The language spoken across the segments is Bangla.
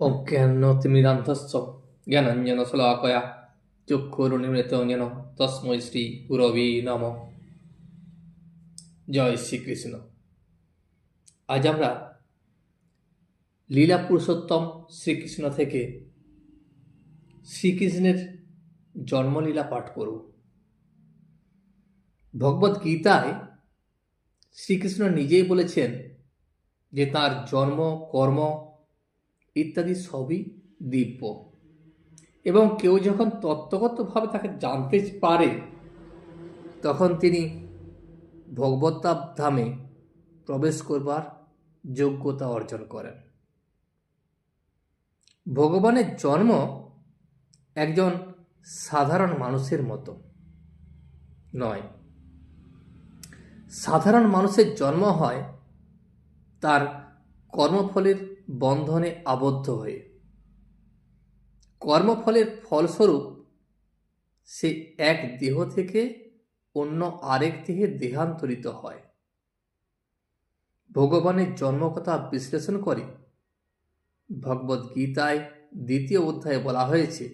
অজ্ঞানতিমিরান্ধস্য জ্ঞানাঞ্জনশলাকয়া চক্ষুরুনিমৃতং যেন তস্মৈ শ্রী গুরবে নম জয় শ্রীকৃষ্ণ আজ আমরা লীলা পুরুষোত্তম শ্রীকৃষ্ণ থেকে শ্রীকৃষ্ণের জন্মলীলা পাঠ করব ভগবত গীতায় শ্রীকৃষ্ণ নিজেই বলেছেন যে তার জন্ম কর্ম ইত্যাদি সবই দিব্য। এবং কেউ যখন তত্ত্বগতভাবে তাকে জানতে পারে, তখন তিনি ভগবতাব ধামে প্রবেশ করবার যোগ্যতা অর্জন করেন। ভগবানের জন্ম একজন সাধারণ মানুষের মতো নয়। সাধারণ মানুষের জন্ম হয় তার কর্মফলের বন্ধনে আবদ্ধ হয়ে। কর্মফলের ফলস্বরূপ সে এক দেহ থেকে অন্য আরেক দেহে দেহান্তরিত হয়। ভগবানের জন্মকথা বিশ্লেষণ করে ভগবদ গীতায় দ্বিতীয় অধ্যায়ে বলা হয়েছে,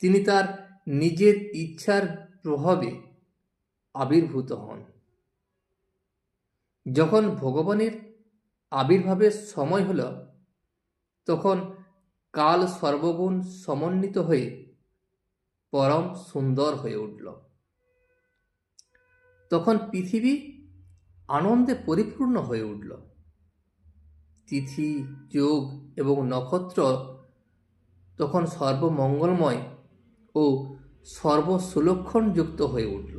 তিনি তার নিজের ইচ্ছার প্রভাবে আবির্ভূত হন। যখন ভগবানের আবির্ভাবের সময় হল তখন কাল সর্বগুণ সমন্বিত হয়ে পরম সুন্দর হয়ে উঠল। তখন পৃথিবী আনন্দে পরিপূর্ণ হয়ে উঠল। তিথি, যোগ এবং নক্ষত্র তখন সর্বমঙ্গলময় ও সর্বসুলক্ষণযুক্ত হয়ে উঠল।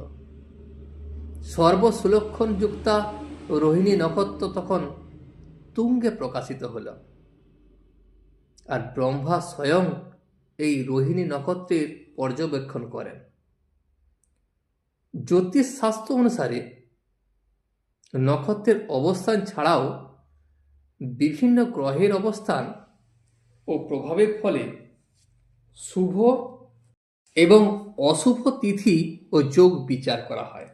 সর্বসুলক্ষণযুক্তা রোহিণী নক্ষত্র তখন তুঙ্গে প্রকাশিত হল। আর ব্রহ্মা স্বয়ং এই রোহিণী নক্ষত্রের পর্যবেক্ষণ করেন। জ্যোতিষ শাস্ত্র অনুসারে নক্ষত্রের অবস্থান ছাড়াও বিভিন্ন গ্রহের অবস্থান ও প্রভাবের ফলে শুভ এবং অশুভ তিথি ও যোগ বিচার করা হয়।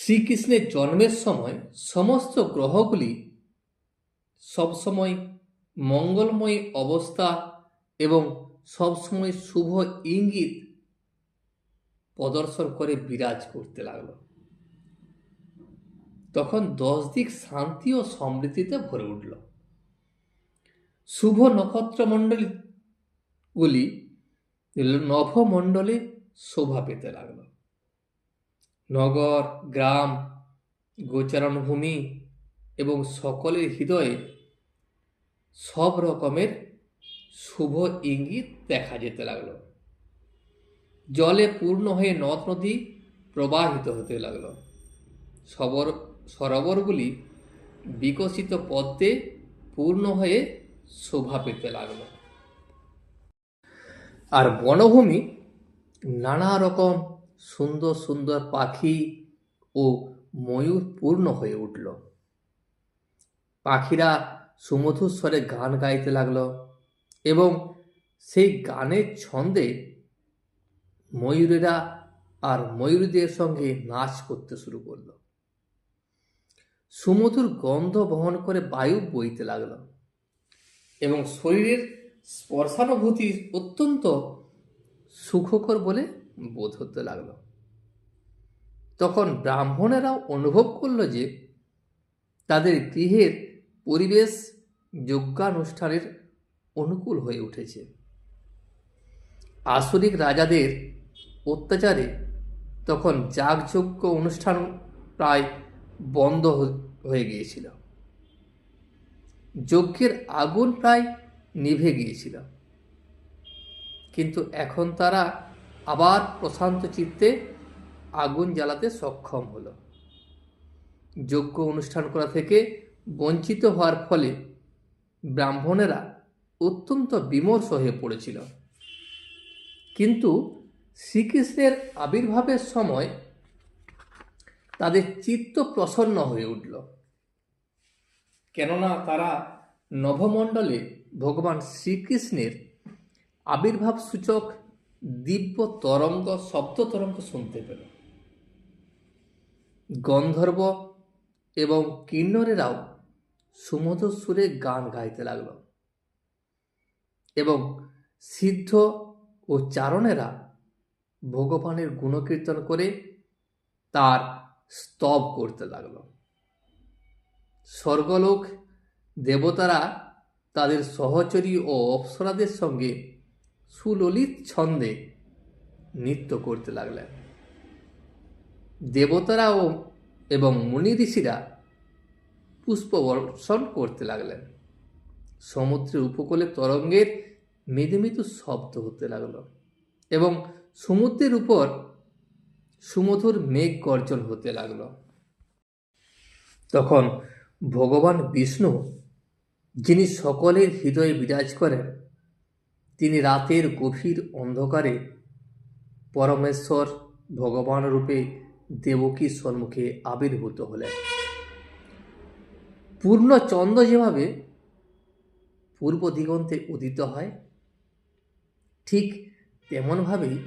শ্রীকৃষ্ণের জন্মের সময় সমস্ত গ্রহগুলি সবসময় মঙ্গলময় অবস্থা এবং সবসময় শুভ ইঙ্গিত প্রদর্শন করে বিরাজ করতে লাগল। তখন দশ দিক শান্তি ও সমৃদ্ধিতে ভরে উঠল। শুভ নক্ষত্রমণ্ডলীগুলি নভমণ্ডলে শোভা পেতে লাগল। নগর, গ্রাম, গোচারণভূমি এবং সকলের হৃদয়ে সব রকমের শুভ ইঙ্গিত দেখা যেতে লাগল। জলে পূর্ণ হয়ে নদ নদী প্রবাহিত হতে লাগল। সবর, সরোবরগুলি বিকশিত পদ্মে পূর্ণ হয়ে শোভা পেতে লাগল। আর বনভূমি নানা রকম সুন্দর সুন্দর পাখি ও ময়ূর পূর্ণ হয়ে উঠল। পাখিরা সুমধুর স্বরে গান গাইতে লাগল এবং সেই গানের ছন্দে ময়ূরেরা আর ময়ূরীদের সঙ্গে নাচ করতে শুরু করল। সুমধুর গন্ধ বহন করে বায়ু বইতে লাগল এবং শরীরের স্পর্শানুভূতি অত্যন্ত সুখকর বলে বোধ হতে লাগল। তখন ব্রাহ্মণেরাও অনুভব করল যে তাদের গৃহের পরিবেশ যজ্ঞানুষ্ঠানের অনুকূল হয়ে উঠেছে। আসরিক রাজাদের অত্যাচারে তখন যাগযজ্ঞ অনুষ্ঠান প্রায় বন্ধ হয়ে গিয়েছিল। যজ্ঞের আগুন প্রায় নিভে গিয়েছিল। কিন্তু এখন তারা আবার প্রশান্ত চিত্তে আগুন জ্বালাতে সক্ষম হল। যজ্ঞ অনুষ্ঠান করা থেকে বঞ্চিত হওয়ার ফলে ব্রাহ্মণেরা অত্যন্ত বিমর্ষ হয়ে পড়েছিল। কিন্তু শ্রীকৃষ্ণের আবির্ভাবের সময় তাদের চিত্ত প্রসন্ন হয়ে উঠল। কেননা তারা নভমণ্ডলে ভগবান শ্রীকৃষ্ণের আবির্ভাব সূচক দিব্য তরঙ্গ, শব্দ তরঙ্গ শুনতে পেল। গন্ধর্ব এবং কিন্নরেরাও সুমধুর সুরে গান গাইতে লাগল। এবং সিদ্ধ ও চারণেরা ভগবানের গুণকীর্তন করে তার স্তব করতে লাগল। স্বর্গলোক দেবতারা তাদের সহচরী ও অপ্সরাদের সঙ্গে সুললিত ছন্দে নৃত্য করতে লাগলেন। দেবতারা ও এবং মুনি ঋষিরা পুষ্প বর্ষণ করতে লাগলেন। সমুদ্রের উপকূলে তরঙ্গের মৃদু শব্দ হতে লাগল এবং সমুদ্রের উপর সুমধুর মেঘ গর্জন হতে লাগল। তখন ভগবান বিষ্ণু, যিনি সকলের হৃদয়ে বিরাজ করেন তিনি রাতের গভীর অন্ধকারে পরমেশ্বর ভগবান রূপে দেবকীর সম্মুখে আবির্ভূত হলেন। পূর্ণ চন্দ্র যেভাবে পূর্ব দিগন্তে উদিত হয়, ঠিক তেমনভাবেই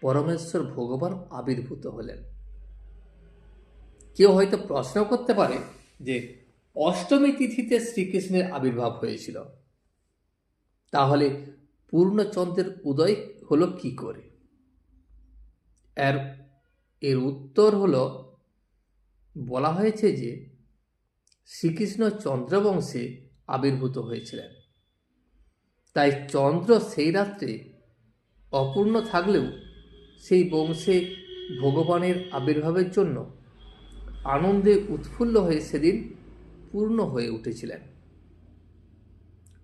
পরমেশ্বর ভগবান আবির্ভূত হলেন। কেউ হয়তো প্রশ্ন করতে পারে যে, অষ্টমী তিথিতে শ্রীকৃষ্ণের আবির্ভাব হয়েছিল। তাহলে পূর্ণচন্দ্রের উদয় হলো কি করে? এর এর উত্তর হলো, বলা হয়েছে যে শ্রীকৃষ্ণ চন্দ্রবংশে আবির্ভূত হয়েছিলেন। তাই চন্দ্র সেই রাত্রে অপূর্ণ থাকলেও সেই বংশে ভগবানের আবির্ভাবের জন্য আনন্দে উৎফুল্ল হয়ে সেদিন পূর্ণ হয়ে উঠেছিলেন।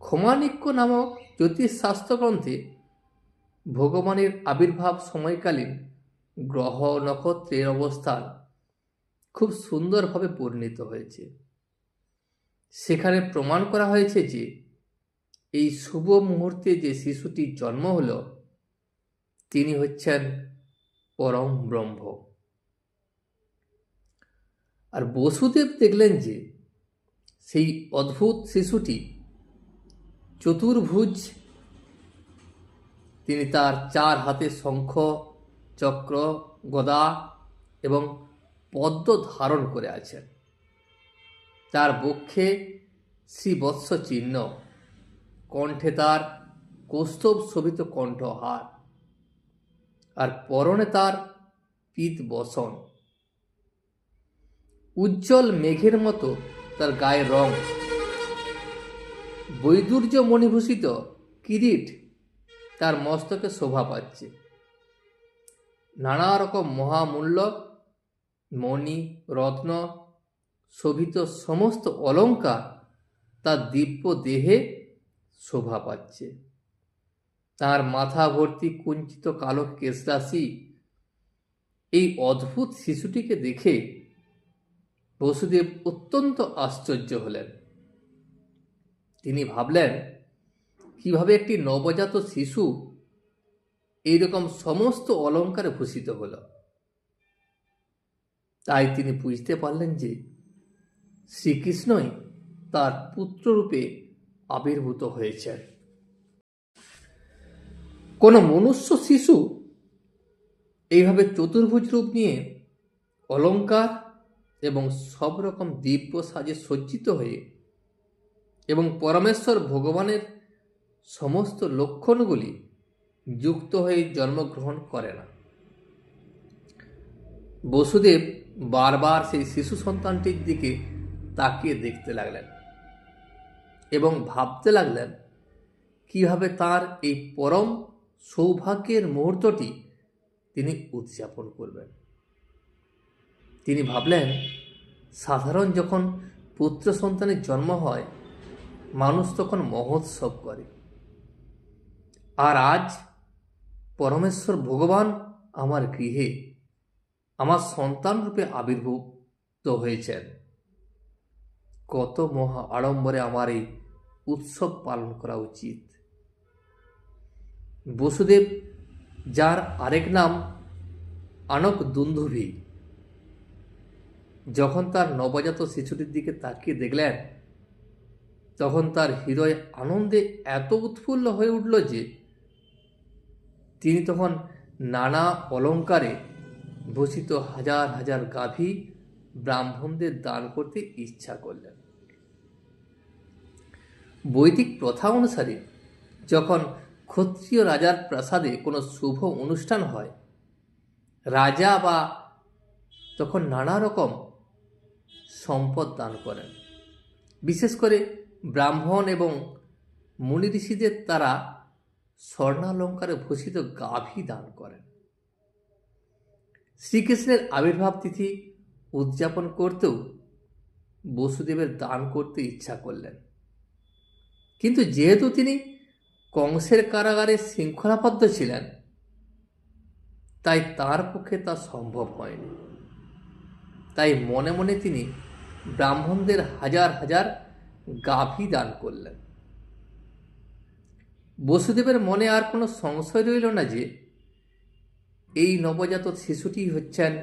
ক্ষমানিক্য নামক জ্যোতিষশাস্ত্র গ্রন্থে ভগবানের আবির্ভাব সময়কালীন গ্রহ নক্ষত্রের অবস্থান খুব সুন্দরভাবে পরিণত হয়েছে। সেখানে প্রমাণ করা হয়েছে যে এই শুভ মুহূর্তে যে শিশুটির জন্ম হল, তিনি হচ্ছেন পরম ব্রহ্ম। আর বসুদেব দেখলেন যে সেই অদ্ভুত শিশুটি চতুর্ভুজ। তিনি তার চার হাতে শঙ্খ, চক্র, গদা এবং পদ্ম ধারণ করে আছেন। তার বক্ষে শ্রীবৎস চিহ্ন, কণ্ঠে তার কৌস্তব শোভিত কণ্ঠহার আর পরনে তার পিত বসন। উজ্জ্বল মেঘের মতো তার গায়ের রং বৈদুর্য মণিভূষিত কিরিট তার মস্তকে শোভা পাচ্ছে। নানা রকম মহামূল্য, মণি, রত্ন, শোভিত সমস্ত অলঙ্কার তার দিব্য দেহে শোভা পাচ্ছে। তার মাথা ভর্তি কুঞ্চিত কালো কেশরাশি এই অদ্ভুত শিশুটিকে দেখে বসুদেব অত্যন্ত আশ্চর্য হলেন। তিনি ভাবলেন, কীভাবে একটি নবজাত শিশু এইরকম সমস্ত অলঙ্কারে ভূষিত হল? তাই তিনি বুঝতে পারলেন যে শ্রীকৃষ্ণই তার পুত্ররূপে আবির্ভূত হয়েছেন। কোনো মনুষ্য শিশু এইভাবে চতুর্ভুজ রূপ নিয়ে অলঙ্কার এবং সব রকম দিব্য সাজে সজ্জিত হয়ে এবং পরমেশ্বর ভগবানের সমস্ত লক্ষণগুলি যুক্ত হয়ে জন্মগ্রহণ করে না। বসুদেব বারবার সেই শিশু সন্তানটির দিকে তাকিয়ে দেখতে লাগলেন এবং ভাবতে লাগলেন, কীভাবে তার এই পরম সৌভাগ্যের মুহূর্তটি তিনি উদযাপন করবেন। তিনি ভাবলেন, সাধারণ যখন পুত্র সন্তানের জন্ম হয় মানুষ তখন মহোৎসব করে। আর আজ পরমেশ্বর ভগবান আমার গৃহে, আমার সন্তান রূপে আবির্ভূত হয়েছেন। কত মহা আড়ম্বরে আমার এই উৎসব পালন করা উচিত। বসুদেব, যার আরেক নাম আনক দুন্ধুভি, যখন তার নবজাত শিশুটির দিকে তাকিয়ে দেখলেন তখন তার হৃদয় আনন্দে এত উৎফুল্ল হয়ে উঠল যে তিনি তখন নানা অলঙ্কারে ভূষিত হাজার হাজার গাভী ব্রাহ্মণদের দান করতে ইচ্ছা করলেন। বৈদিক প্রথা অনুসারে যখন ক্ষত্রিয় রাজার প্রাসাদে কোনো শুভ অনুষ্ঠান হয়, রাজা বা তখন নানা রকম সম্পদ দান করেন। বিশেষ করে ব্রাহ্মণ এবং মুনি ঋষিদের তারা স্বর্ণালঙ্কারে ভূষিত গাভী দান করেন। শ্রীকৃষ্ণের আবির্ভাব তিথি উদযাপন করতেও বসুদেবের দান করতে ইচ্ছা করলেন। কিন্তু যেহেতু তিনি কংসের কারাগারে শৃঙ্খলাবদ্ধ ছিলেন, তাই তার পক্ষে তা সম্ভব হয়নি। তাই মনে মনে তিনি ব্রাহ্মণদের হাজার হাজার গাভী দান করলেন। বসুদেবের মনে আর কোনো সংশয় রইল না যে, এই নবজাত শিশুটি হচ্ছেন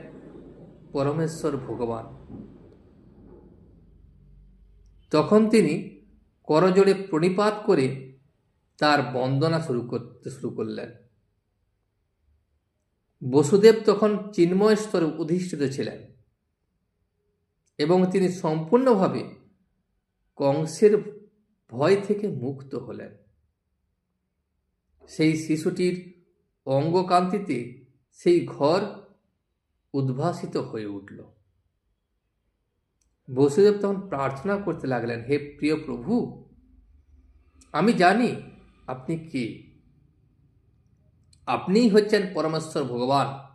পরমেশ্বর ভগবান। তখন তিনি করজোড়ে প্রণিপাত করে তার বন্দনা শুরু করতে শুরু করলেন। বসুদেব তখন চিন্ময় স্তরে অধিষ্ঠিত ছিলেন এবং তিনি সম্পূর্ণভাবে কংসের ভয় থেকে মুক্ত হলেন। সেই শিশুটির অঙ্গকান্তিতে সেই ঘর উদ্ভাসিত হয়ে উঠল। বসুদেব তখন প্রার্থনা করতে লাগলেন, হে প্রিয় প্রভু, আমি জানি আপনি কে। আপনিই হচ্ছেন পরমেশ্বর ভগবান।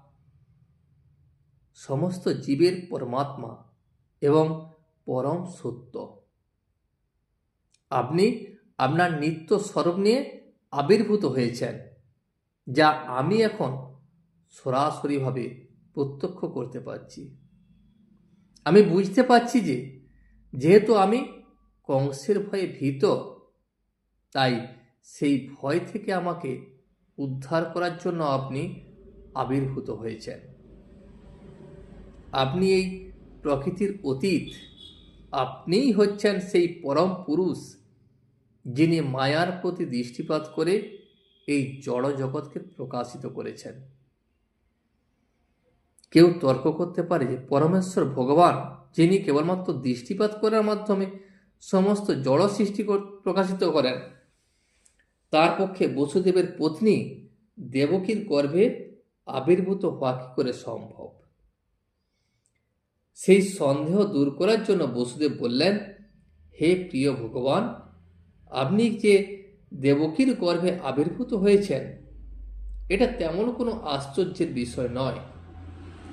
সমস্ত জীবের পরমাত্মা এবং পরম সত্য। আপনি আপনার নিত্য স্বরূপ নিয়ে আবির্ভূত হয়েছেন, যা আমি এখন সরাসরিভাবে প্রত্যক্ষ করতে পারছি। আমি বুঝতে পারছি যে, যেহেতু আমি কংসের ভয়ে ভীত, তাই সেই ভয় থেকে আমাকে উদ্ধার করার জন্য আপনি আবির্ভূত হয়েছেন। আপনি এই প্রকৃতির অতীত আপনিই হচ্ছেন সেই পরম পুরুষ যিনি মায়ার প্রতি দৃষ্টিপাত করে এই জড় জগৎকে প্রকাশিত করেছেন। কেউ তর্ক করতে পারে যে পরমেশ্বর ভগবান, যিনি কেবলমাত্র দৃষ্টিপাত করার মাধ্যমে সমস্ত জড় সৃষ্টি প্রকাশিত করেন। তার পক্ষে বসুদেবের পত্নী দেবকীর গর্ভে আবির্ভূত হওয়া কি করে সম্ভব? সেই সন্দেহ দূর করার জন্য বসুদেব বললেন, হে প্রিয় ভগবান, আপনি যে দেবকীর গর্ভে আবির্ভূত হয়েছেন, এটা তেমন কোনো আশ্চর্যের বিষয় নয়।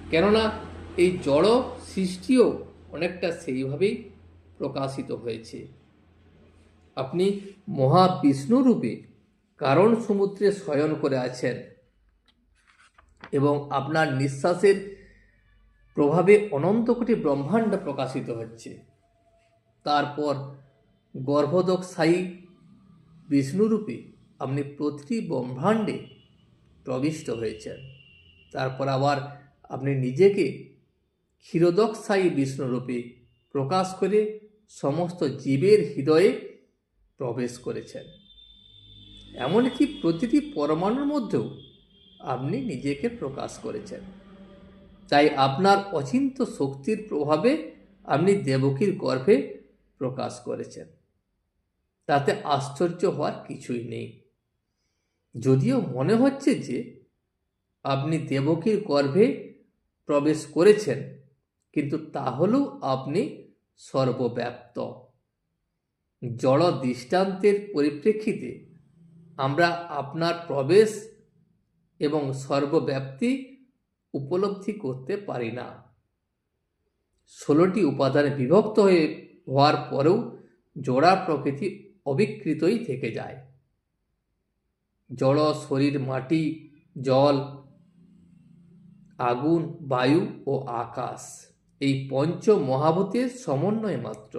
কেননা এই জড় সৃষ্টিও অনেকটা সেইভাবেই প্রকাশিত হয়েছে। আপনি মহাবিষ্ণু রূপে কারণ সমুদ্রে শয়ন করে আছেন এবং আপনার নিঃশ্বাসের প্রভাবে অনন্ত কোটি ব্রহ্মাণ্ড প্রকাশিত হচ্ছে। তারপর গর্ভদক সাই বিষ্ণুরূপে আপনি প্রতিটি ব্রহ্মাণ্ডে প্রবিষ্ট হয়েছেন। তারপর আবার আপনি নিজেকে ক্ষীরোদকশায়ী বিষ্ণুরূপে প্রকাশ করে সমস্ত জীবের হৃদয়ে প্রবেশ করেছেন। এমনকি প্রতিটি পরমাণুর মধ্যেও আপনি নিজেকে প্রকাশ করেছেন। তাই আপনার অচিন্ত শক্তির প্রভাবে আপনি দেবকীর গর্ভে প্রকাশ করেছেন। তাতে আশ্চর্য হওয়ার কিছুই নেই। যদিও মনে হচ্ছে যে আপনি দেবকীর গর্ভে প্রবেশ করেছেন, কিন্তু তাহলেও আপনি সর্বব্যাপ্ত। জড় দৃষ্টান্তের পরিপ্রেক্ষিতে আমরা আপনার প্রবেশ এবং সর্বব্যাপ্তি উপলব্ধি করতে পারি না। ষোলোটি উপাদানে বিভক্ত হয়ে হওয়ার পরেও জোড়া প্রকৃতি অবিকৃতই থেকে যায়। জড়, শরীর, মাটি, জল, আগুন, বায়ু ও আকাশ এই পঞ্চ মহাভূতের সমন্বয় মাত্র।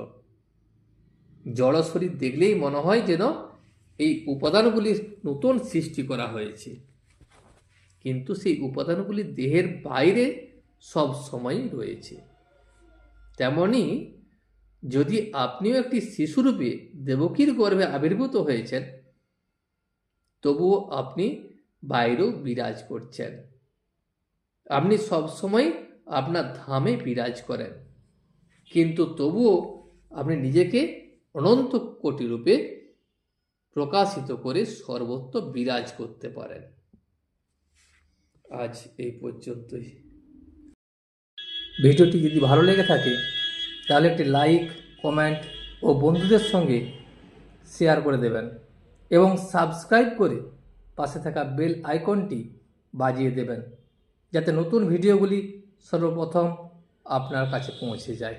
জড়, শরীর দেখলেই মনে হয় যেন এই উপাদানগুলি নতুন সৃষ্টি করা হয়েছে। কিন্তু সেই উপাদানগুলি দেহের বাইরে সব সময়ই রয়েছে। তেমনি যদি আপনিও একটি শিশুরূপে দেবকীর গর্ভে আবির্ভূত হয়েছেন, তবুও আপনি বাইরেও বিরাজ করছেন। আপনি সবসময় আপনার ধামে বিরাজ করেন। কিন্তু তবুও আপনি নিজেকে অনন্ত কোটি রূপে প্রকাশিত করে সর্বত্র বিরাজ করতে পারেন। আজ এই পর্যন্তই। ভিডিওটি যদি ভালো লেগে থাকে, তাহলে একটি লাইক কমেন্ট ও বন্ধুদের সঙ্গে শেয়ার করে দেবেন এবং সাবস্ক্রাইব করে পাশে থাকা বেল আইকনটি বাজিয়ে দেবেন, যাতে নতুন ভিডিওগুলি সর্বপ্রথম আপনার কাছে পৌঁছে যায়।